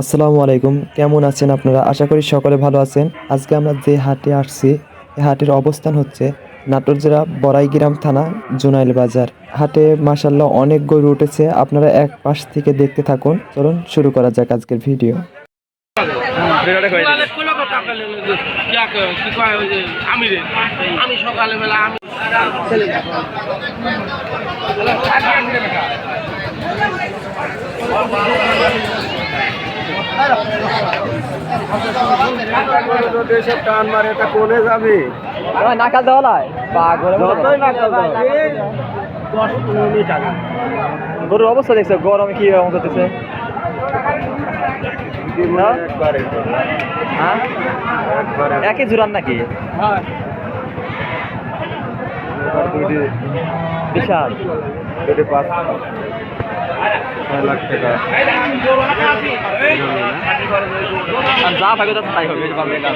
আসসালামু আলাইকুম। কেমন আছেন আপনারা? আশা করি সকলে ভালো আছেন। আজকে আমরা যে হাটে আসছি এই হাটের অবস্থান হচ্ছে নাটোর জেলা বড়াইগ্রাম থানা, জুনাইল বাজার। হাটে মাসাল্লাহ অনেক গরু উঠেছে। আপনারা এক পাশ থেকে দেখতে থাকুন। চলুন শুরু করা যাক আজকের ভিডিও। আমি সকালে বেলা আমি দেশে টান মারে তা কোনে যাবে নাকাল দেওয়া যতই দশ পনেরো গরুর অবস্থা দেখছ? গরমে কি রকম করতেছে? হ্যাঁ? একই জুরান নাকি? দুটি বিশাল দুটি পাঁচ ছয় লাখ টাকা। যা থাকে তাই হবে এটা পারবে না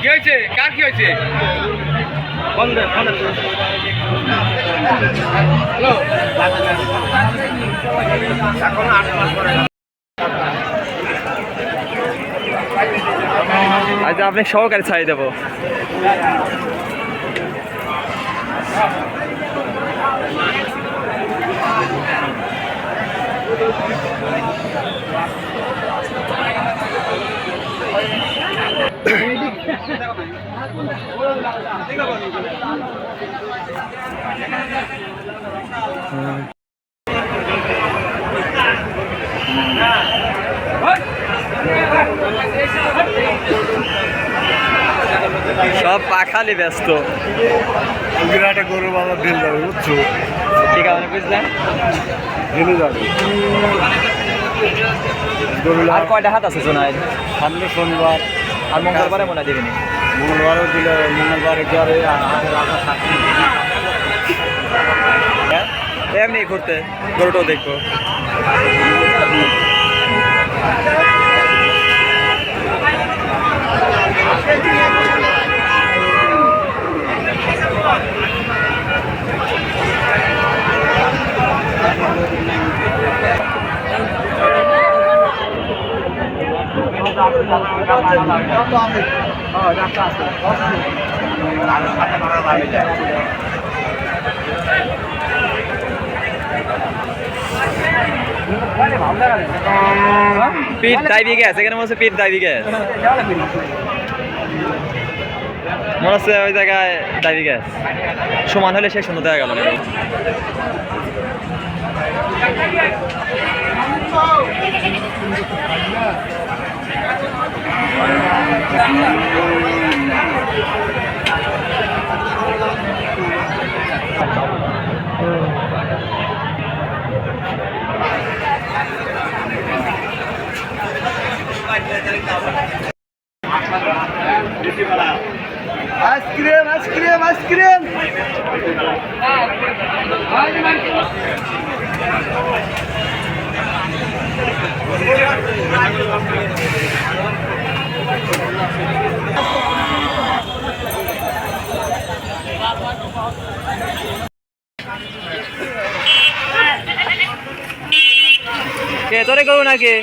কি হয়েছে কার কি হয়েছে? আজ আপনি সহকারে ছাড়িয়ে দেবো। সব পাখালি ব্যস্ত। বিরাটে গরু বাবা দিল যাবে বুঝছ? ঠিক আছে বুঝলেন? দিলে যাবে। আর কয়টা হাত আছে সোনাই সামনে শনিবার। আর মঙ্গলবারে মনে দিবেনি মঙ্গলবারও দিলে মঙ্গলবারে কি আর হাটের এমনি ঘুরতে গরুটাও দেখব। পিঠ দাইবি গ্যাস এখানে মনে হচ্ছে পিঠ দাইবি গ্যাস মনে হচ্ছে ওই জায়গায় দাইবি গ্যাস সমান হলে সেই সুন্দর দেখা গেল না আইসক্রিম আইসক্রিম আইসক্রিম কে তোরে করব নাকি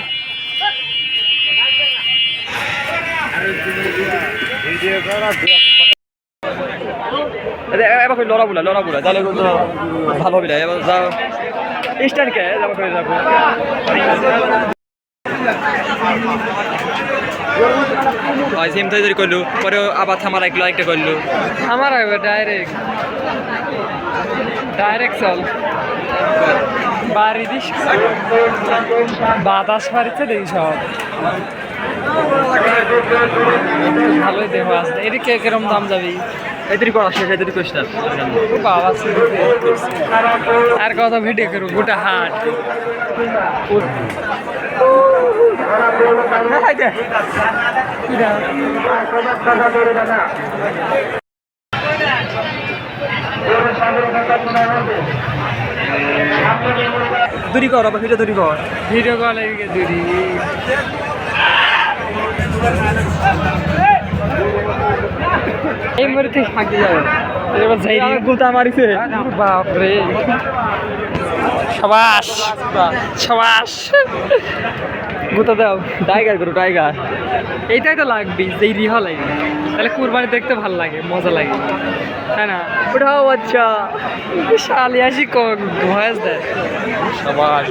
ভিডিও করা এবার করে লড়া বুলা কে যাব? হয় পরে আবার থামার একলো একটা করলু। আমার ডাইরেক্ট ডাইরেক্ট চল। বাড়ি দিস। বাতাস মারিতে দেখি সব। ভালোই দেহ আছে এটা কিরম দাম যাবে? এদের করা শেষ এদের কোশ্চেন আর কত ভিডিও করব, গোটা হাট। দূরি কর ভিডিও দূরি কর। ভিডিও কল দূরি। মুহূর্তে থেকে ফাঁকি যাবে। এবার যাই গুতা মারিছে। বাপরে। সবাস। সবাস। গুতা দাও। টাইগার করো টাইগার। এইটাই তো লাগবে যেই রিহা লাগে। তাহলে কুরবানি দেখতে ভালো লাগে মজা লাগে। তাই না? উঠাও আচ্ছা শালি আসি ভয়েস দেয় সবাস।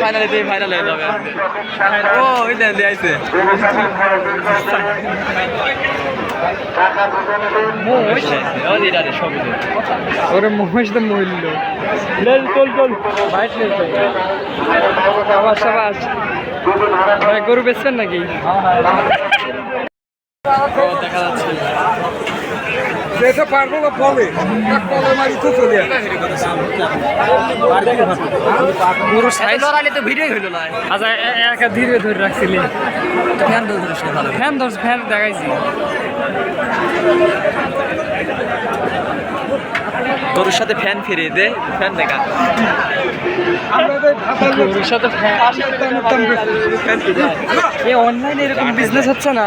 ফাইনালে ফাইনালে হয়ে যাবে। ও ওই দেন দিয়ে ওরে মোষ তো মূল্য চল চল। বাইট সবাস সবাস। ভাই গরু বেচবেন নাকি? দেখা যাচ্ছে। যেটা পারব না বলে বলে মারি তো চলে গরু সাইজ লড়াইলে তো ভিডিও হইল না আচ্ছা একা ধীরে ধরে রাখছিলি। ফ্যান ধরে ধরে ভালো ফ্যান ধরছ ফ্যান দেখাইছি। গরুর সাথে ফ্যান ফিরিয়ে দে ফ্যান দেখা। গরুর সাথে ফ্যান এ অনলাইনে এরকম বিজনেস হচ্ছে না?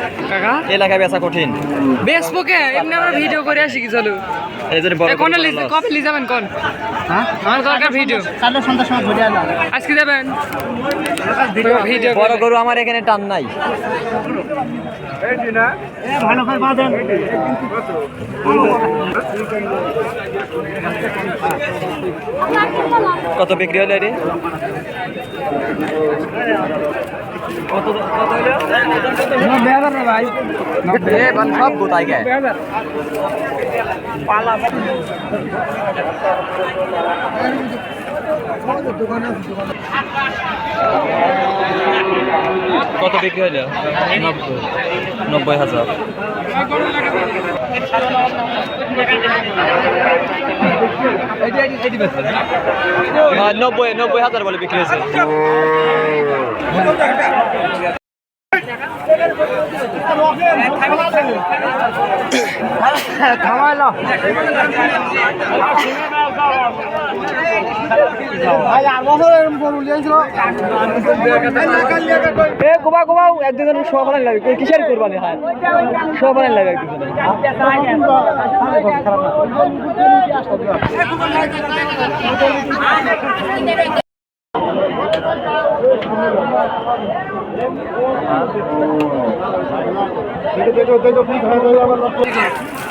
কাকা? এলাকায় বেচা কঠিন। বেসবো কে? এমনি আমরা ভিডিও করে আসি কি চলো? এই জন্য বড় কোন কবে লি যাবেন কোন? আমার দরকার ভিডিও আজকে যাবেন? ভিডিও বড় গরু আমার এখানে টান নাই। কত বিক্রি হলো রে কত কত হলো বান সব কোথায় গে কত বিক্রি হলো নব্বই নব্বই হাজার। নব্বই নব্বই হাজার বলে বিক্রি হয়েছে। এ, গোবা গোবাও এক দুজন শোয়া বানাই লাগে কিসের কোরবানি হয়? শোয়া বানাই লাগে এক দুজনে আইনি না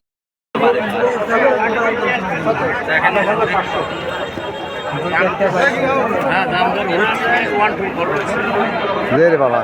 রে বাবা